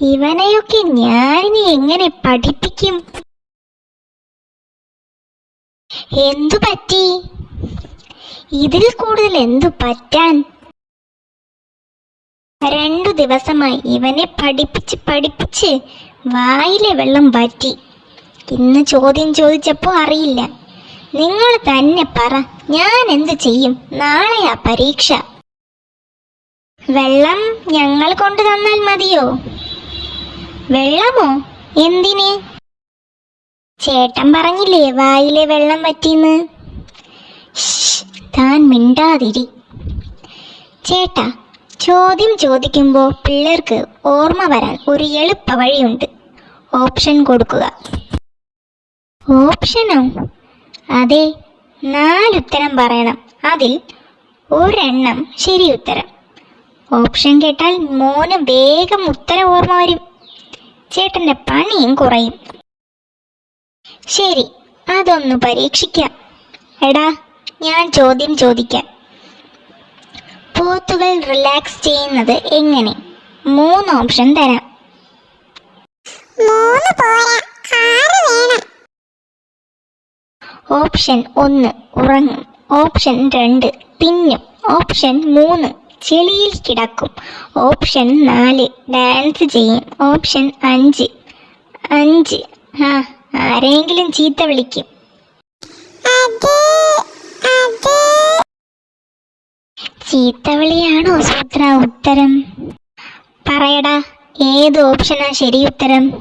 ഇവനെയൊക്കെ ഞാനിനി എങ്ങനെ പഠിപ്പിക്കും? എന്തു പറ്റി? ഇതിൽ കൂടുതൽ എന്തു പറ്റാൻ? രണ്ടു ദിവസമായി ഇവനെ പഠിപ്പിച്ച് പഠിപ്പിച്ച് വായിലെ വെള്ളം വറ്റി. ഇന്ന് ചോദ്യം ചോദിച്ചപ്പോൾ അറിയില്ല. നിങ്ങൾ തന്നെ പറ ഞാൻ എന്ത് ചെയ്യും? നാളെയാ പരീക്ഷ. വെള്ളം ഞങ്ങൾ കൊണ്ടു തന്നാൽ മതിയോ? വെള്ളമോ? എന്തിന്? ചേട്ടൻ പറഞ്ഞില്ലേ വായിലെ വെള്ളം പറ്റിന്ന് താൻ മിണ്ടാതിരി. ചേട്ടാ ചോദ്യം ചോദിക്കുമ്പോൾ പിള്ളേർക്ക് ഓർമ്മ വരാൻ ഒരു എളുപ്പ വഴിയുണ്ട്. ഓപ്ഷൻ കൊടുക്കുക. ഓപ്ഷനോ? അതെ നാലുത്തരം പറയണം. അതിൽ ഒരെണ്ണം ശരി ഉത്തരം ഓപ്ഷൻ കേട്ടാൽ മോന് വേഗം ഉത്തരം ഓർമ്മ വരും. ചേട്ടന്റെ പണിയും കുറയും. ശരി അതൊന്ന് പരീക്ഷിക്കാം. എടാ ഞാൻ ചോദ്യം ചോദിക്കാം. പോത്തുകൾ റിലാക്സ് ചെയ്യുന്നത് എങ്ങനെ? മൂന്ന് ഓപ്ഷൻ തരാം. മൂന്ന് പോരാ ആറ് വേണം. ഓപ്ഷൻ ഒന്ന് ഉറങ്ങും ഓപ്ഷൻ രണ്ട് തിന്നും ഓപ്ഷൻ മൂന്ന് ചെളിയിൽ കിടക്കും. ഓപ്ഷൻ നാല്. ഡാൻസ് ചെയ്യും. ഓപ്ഷൻ അഞ്ച്. അഞ്ച്. ആ ആരെങ്കിലും ചീത്ത വിളിക്കും. ചീത്തവിളിയാണോ സൂത്ര ഉത്തരം? പറയടാ ഏത് ഓപ്ഷനാ ശരി ഉത്തരം?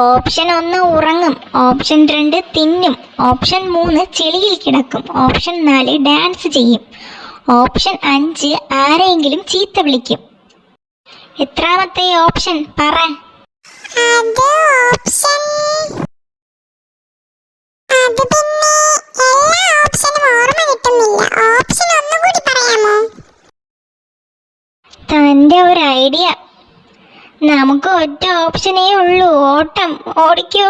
ഓപ്ഷൻ ഒന്ന് ഉറങ്ങും. ഓപ്ഷൻ രണ്ട് തിന്നും. ഓപ്ഷൻ മൂന്ന് ചെളിയിൽ കിടക്കും. ഓപ്ഷൻ നാല് ഡാൻസ് ചെയ്യും. ഓപ്ഷൻ അഞ്ച് ആരെങ്കിലും ചീത്ത വിളിക്കും. എത്രാമത്തെ ഓപ്ഷൻ പറ. തന്റെ ഒരു ഐഡിയ നമുക്ക് ഒറ്റ ഓപ്ഷനേ ഉള്ളൂ. ഓട്ടം. ഓടിക്കോ.